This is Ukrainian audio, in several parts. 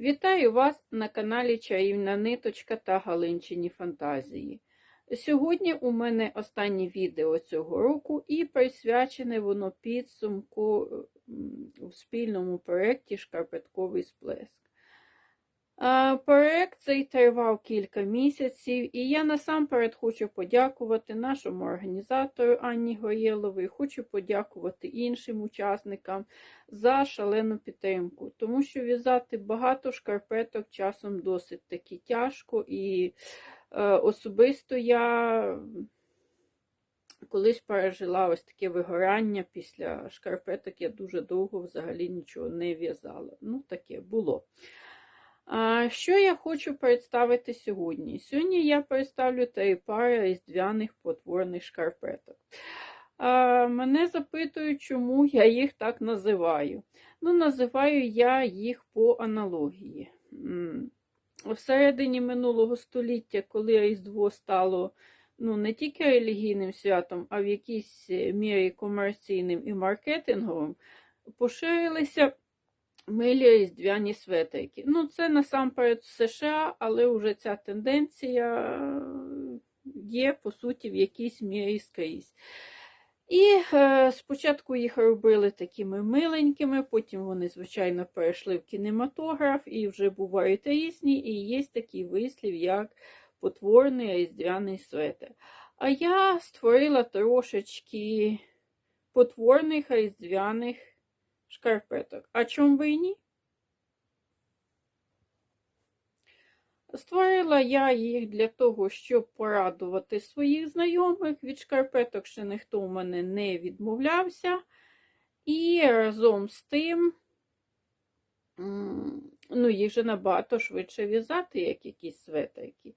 Вітаю вас на каналі Чаївна Ниточка та Галинчині Фантазії. Сьогодні у мене останнє відео цього року і присвячене воно підсумку у спільному проєкті Шкарпетковий сплеск. А, Проєкт цей тривав кілька місяців, і я насамперед хочу подякувати нашому організатору Анні Горєловій, хочу подякувати іншим учасникам за шалену підтримку, тому що в'язати багато шкарпеток часом досить таки тяжко, і е, особисто я колись пережила ось таке вигорання після шкарпеток, я дуже довго взагалі нічого не в'язала. Ну, таке було. Що я хочу представити сьогодні? Сьогодні я представлю три пари різдвяних потворних шкарпеток. Мене запитують, чому я їх так називаю. Ну, називаю я їх по аналогії. У середині минулого століття, коли Різдво стало ну, не тільки релігійним святом, а в якійсь мірі комерційним і маркетинговим, поширилися милі різдвяні светрики. Ну, це насамперед в США, але вже ця тенденція є, по суті, в якійсь мірі скрізь. І е, спочатку їх робили такими миленькими, потім вони, звичайно, перейшли в кінематограф і вже бувають різні, і є такий вислів, як потворний різдвяний светр. А я створила трошечки потворних різдвяних шкарпеток. А чому ви ні? Створила я їх для того, щоб порадувати своїх знайомих. Від шкарпеток ще ніхто у мене не відмовлявся. І разом з тим, ну, їх же набагато швидше в'язати, як якісь светрики.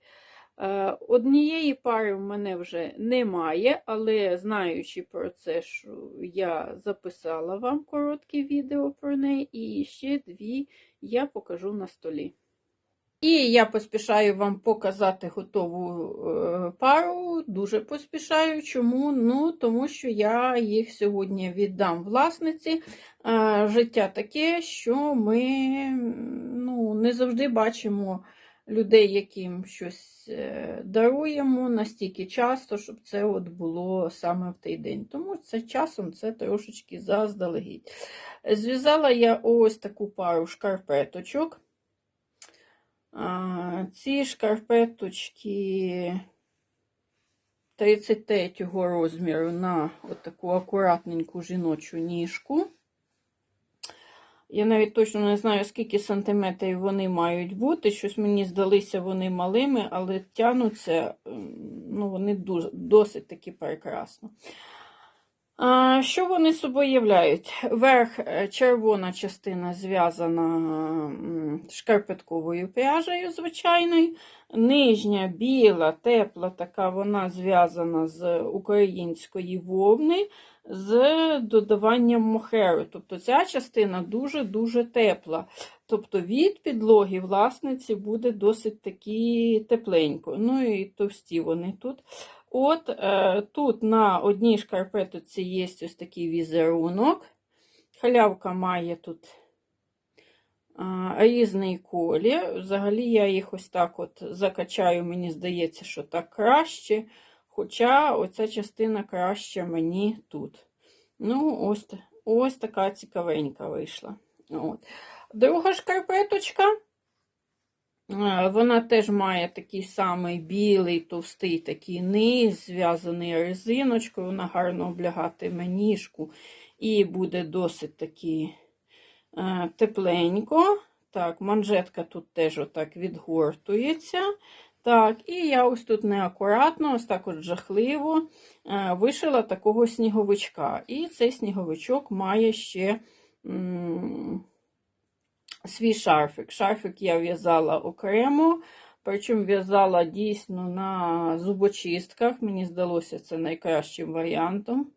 Однієї пари в мене вже немає, але знаючи про це, що я записала вам коротке відео про неї, і ще дві я покажу на столі. І я поспішаю вам показати готову пару, дуже поспішаю. Чому? Ну, тому що я їх сьогодні віддам власниці. Життя таке, що ми ну, не завжди бачимо людей, яким щось даруємо настільки часто, щоб це от було саме в той день. Тому це часом це трошечки заздалегідь. Зв'язала я ось таку пару шкарпеточок. Ці шкарпеточки 33 розміру на таку акуратненьку жіночу ніжку. Я навіть точно не знаю, скільки сантиметрів вони мають бути. Щось мені здалися вони малими, але тянуться, ну, вони дуже, досить таки прекрасно. А, Що вони собою являють? Верх червона частина зв'язана шкарпетковою пряжею, звичайною. Нижня біла, тепла, така вона зв'язана з української вовни з додаванням мохеру. Тобто ця частина дуже-дуже тепла. Тобто від підлоги власниці буде досить такі тепленько. Ну і товсті вони тут. От е, Тут на одній шкарпетоці є ось такий візерунок. Халявка має тут різний колір. Взагалі я їх ось так от закачаю, мені здається, що так краще. Хоча оця частина краще мені тут. Ну, ось ось така цікавенька вийшла. От. Друга шкарпеточка. Вона теж має такий самий білий, товстий такий низ, зв'язаний резиночкою, вона гарно облягатиме ніжку і буде досить таки е, тепленько. Так, манжетка тут теж отак відгортується. Так, і я ось тут неакуратно, ось так от жахливо е, вишила такого сніговичка. І цей сніговичок має ще свій шарфик. Шарфик я в'язала окремо, причому в'язала дійсно на зубочистках. Мені здалося це найкращим варіантом.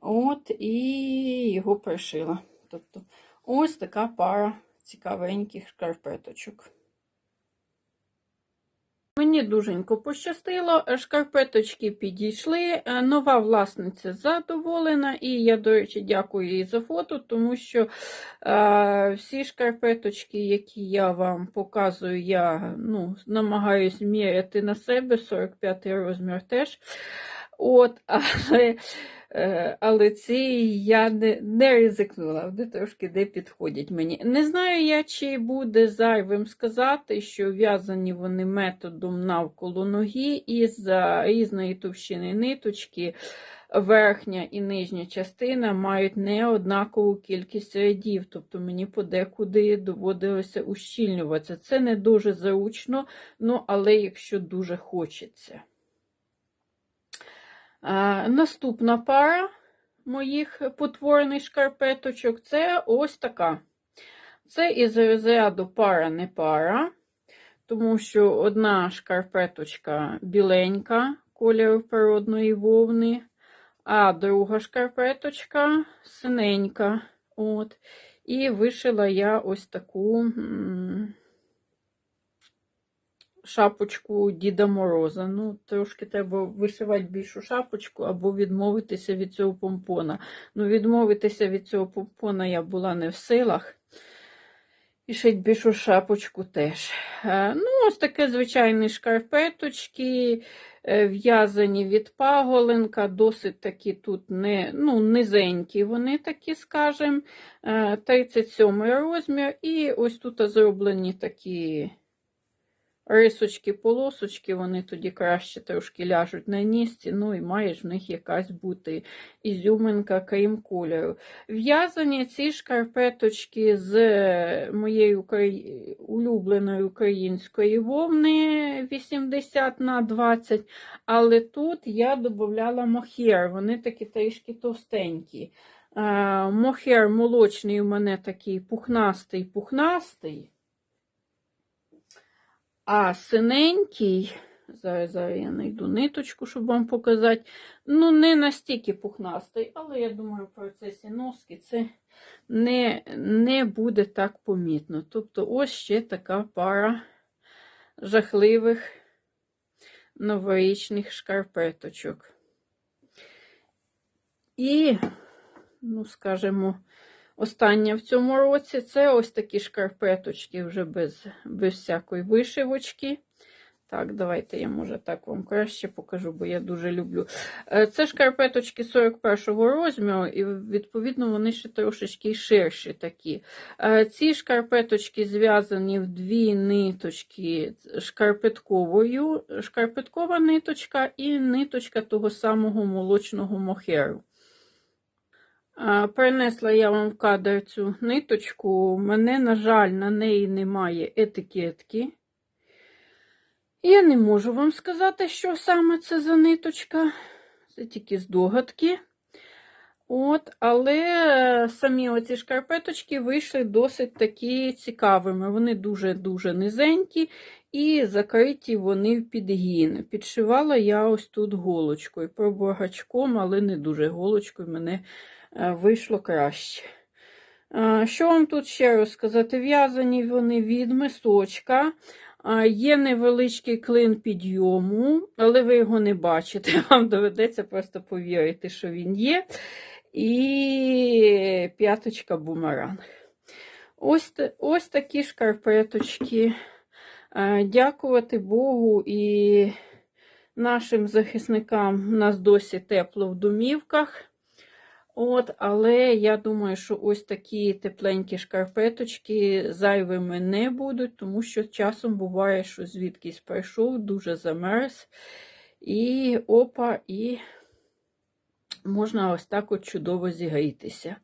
От, І його пришила. Тобто, ось така пара цікавеньких шкарпеточок. Мені дуженько пощастило, шкарпеточки підійшли, е, нова власниця задоволена, і я, до речі, дякую їй за фото, тому що е, всі шкарпеточки, які я вам показую, я ну, намагаюся міряти на себе, 45 розмір теж. От, але Е, але ці я не не ризикнула, вони трошки не підходять мені. Не знаю я, чи буде зайвим сказати, що в'язані вони методом навколо ноги із різної товщини ниточки. Верхня і нижня частина мають неоднакову кількість рядів, тобто мені подекуди доводилося ущільнюватися. Це не дуже зручно, ну але якщо дуже хочеться. Наступна пара моїх потворних шкарпеточок це ось така. Це із розряду пара не пара, тому що одна шкарпеточка біленька кольору природної вовни, а друга шкарпеточка синенька. От. І вишила я ось таку шапочку Діда Мороза. Ну, Трошки треба вишивати більшу шапочку або відмовитися від цього помпона. Ну, відмовитися від цього помпона я була не в силах. І шить більшу шапочку теж. Е, ну, Ось таке звичайні шкарпеточки, е, в'язані від паголенка, досить такі тут не, ну, низенькі, вони такі, скажімо, 37 е, розмір. І ось тут зроблені такі рисочки, полосочки, вони тоді краще трошки ляжуть на нісці, ну і має ж в них якась бути ізюминка, крім кольору. В'язані ці шкарпеточки з моєї украї... улюбленої української вовни 80 на 20, але тут я додавала мохер, вони такі трішки товстенькі. Мохер молочний у мене такий пухнастий-пухнастий. А синенький, зараз, зараз я знайду ниточку, щоб вам показати. Ну, не настільки пухнастий, але я думаю, в процесі носки це не, не буде так помітно. Тобто, ось ще така пара жахливих новорічних шкарпеточок. І, ну, скажімо, Остання в цьому році це ось такі шкарпеточки вже без без всякої вишивочки. Так, давайте я, може, так вам краще покажу, бо я дуже люблю. Е, це шкарпеточки 41-го розміру, і, відповідно, вони ще трошечки ширші такі. Е, ці шкарпеточки зв'язані в дві ниточки шкарпетковою, шкарпеткова ниточка і ниточка того самого молочного мохеру. Перенесла я вам в кадр цю ниточку. У мене, на жаль, на неї немає етикетки. Я не можу вам сказати, що саме це за ниточка. Це тільки здогадки. От, Але самі оці шкарпеточки вийшли досить такі цікавими. Вони дуже-дуже низенькі і закриті вони в підгін. Підшивала я ось тут голочкою. Пробувала гачком, але не дуже голочкою мене Е, вийшло краще. Е, що вам тут ще розказати? В'язані вони від мисочка. Е, є невеличкий клин підйому, але ви його не бачите. Вам доведеться просто повірити, що він є. І п'яточка бумеранг. Ось ось такі шкарпеточки. Дякувати Богу і нашим захисникам у нас досі тепло в домівках. От, Але я думаю, що ось такі тепленькі шкарпеточки зайвими не будуть, тому що часом буває, що звідкись прийшов, дуже замерз. І опа, і можна ось так от чудово зігрітися.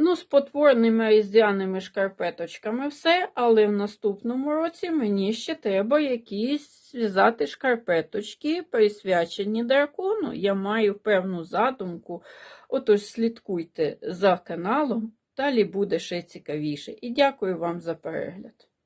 Ну, з потворними різдвяними шкарпеточками все, але в наступному році мені ще треба якісь зв'язати шкарпеточки, присвячені дракону. Я маю певну задумку. Отож, слідкуйте за каналом, далі буде ще цікавіше. І дякую вам за перегляд.